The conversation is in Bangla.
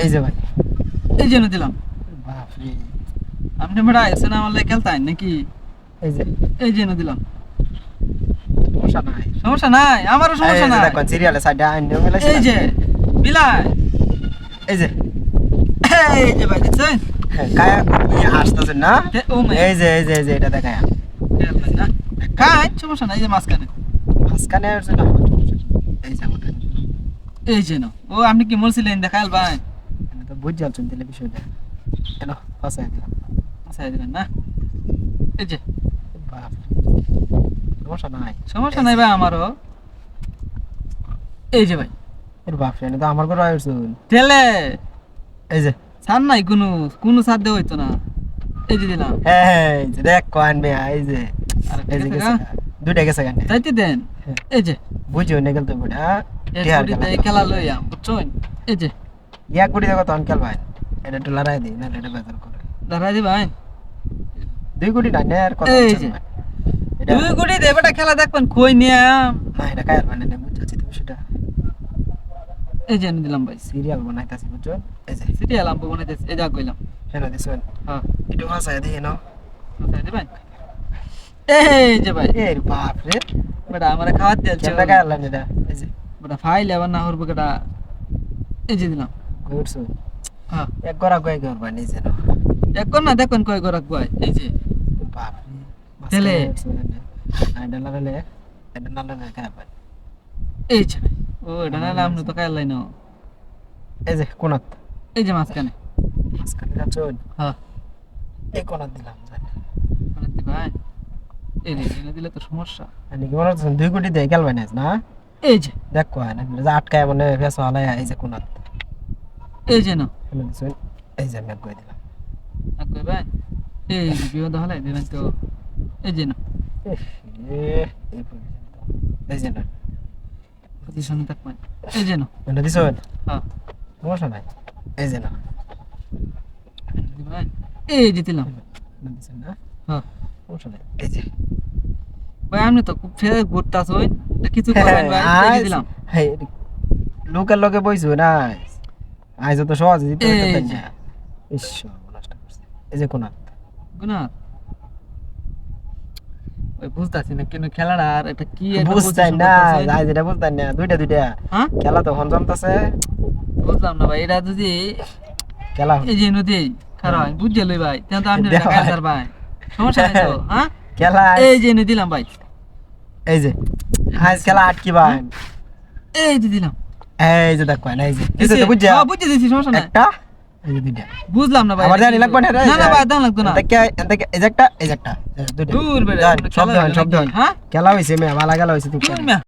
এই যে ভাই এই জন্য দিলাম। বাপরে। আপনি বেড়া এসে না আমার লাগে খেলতেন নাকি? এই যে। এই জন্য দিলাম। সমস্যা নাই। সমস্যা নাই আমারও সমস্যা নাই। দেখুন সিরিয়ালে সাইডে আইনে মিলাইছে এই যে বিলাই। এই যে। এই যে ভাই দেখছেন? হ্যাঁ, কায়া ইয়ে হাসতেছেন না? এই যে এই যে এই যে এটা দেখায়। খাই সমস্যা নাই এই যে মাঝখানে। মাঝখানে এই যে এই যে না ও আপনি কি মরছিলেন? দেখাল ভাই। বুঝ তাহলে বিষয়টা। কেন? ফাঁসাই দিলাম। আচ্ছা দিলেন না? এই যে সমস্যা নাই। সমস্যা নাই ভাই আমারও। এই যে ভাই। এর বাপ রে তো আমার ঘরে তেলে এই যে সার নাই কোনো কোনো সার দেওয়া হইতো না। এই যে দিলাম। হ্যাঁ হ্যাঁ, এই যে দেখ কোয়ান বে এই যে। এই যে। দুইটা গেছে গানে যাইতে দেন। হ্যাঁ। এই যে। বুঝিও না গেল তো বুড়া। খেলা লইয়া বুঝছেন? এই যে। ইয়া কুড়ি দেখো তখন খেল ভাই। এটা একটু লড়াই দিই না এটা বেজার করে। দাঁড়াই দি ভাই। দুই কোটি না নে? এটা দুই কোটি দে বেটা খেলা দেখবেন কই নিয়ে না এটা কায়ার মানে না বুঝছি তুমি সেটা এই যে দিলাম ভাই। সিরিয়াল বানাইতাছি বুঝছ? এই যে। সিরিয়াল আম্বু বানাইতেছি এই যা কইলাম। হেলো দিছেন হ্যাঁ। একটু হাসায় দিয়ে নাও দাঁড়াই দি ভাই। এই যে ভাই। এর বাপ রে। বেটা আমারে কেমন কায়ার লাগে এটা। এই যে। বেটা ফাইল আবার না হরবো কেটা এই যে দিলাম। হ্যাঁ। এক গড়া কয় গড় বানি যেন এখন না দেখুন কয় গরাক ভাই এই যে। বাপ তেলে। এটা লাগালে এটা না লাগালে খায় এই যে ও এটা না আপনি তো লাইন এই যে কোনাত এই যে মাঝখানে। মাঝখানে যাচ্ছ হ্যাঁ। এই কোনাত দিলাম জানি। মানে ভাই রে এনে দিলে তো সমস্যা। আমি কি মনে হচ্ছে দুই কোটি দিয়ে গেল বানাইছ না? এই যে। দেখ আটকায় মনে ফেস হালাই এই যে কোনাত এই যে না এই যে আমি কই দিলাম। কই ভাই এই বিপদ হলে দিলেন তো। এই যে না এ, এই position তো। এই যে না পজিশনে থাকবেন এই যে না এটা দিছেন হ্যাঁ। সমস্যা নাই এই যে না এই যে দিলাম। দিছেন না? হ্যাঁ। সমস্যা নাই এই যে। ভাই আপনি তো খুব ফের ঘুরতাছ কিছু করবেন ভাই দিলাম। হ্যাঁ লোকের লোকে বইছো না আইজ তো সহজ এই যে। না ঈশ্বর নষ্ট করছে। এই যে কোনাত। গুনা ওই বুঝতাছি না কেন খেলাটা আর এটা কি বুঝতাই না। আজ এটা বুঝতাই না দুইটা দুইটা। হ্যাঁ? খেলা তো হন জমতাছে। বুঝলাম না ভাই এটা যদি খেলা এই যে নদী খারাপ হয় বুঝে লই ভাই তেন তো আপনি কাজ ভাই। সমস্যা নাই তো হ্যাঁ? খেলা এই যে দিলাম ভাই। এই যে আজ খেলা আটকি ভাই এই যে দিলাম। এই যে দেখো এই যে বুঝছা? হ্যাঁ, বুঝে দিছি সমস্যা নাই। একটা এই যে দুইটা। বুঝলাম না ভাই। আবার জানি লাগবে না না না ভাই দাম লাগতো না। এদিকে এদিকে এই যে একটা এই যে একটা দুইটা। দূর বেড়ে খেলা শব্দ হন, শব্দ হ্যাঁ? খেলা হইছে মেয়ে ভালো খেলা হইছে মিয়া।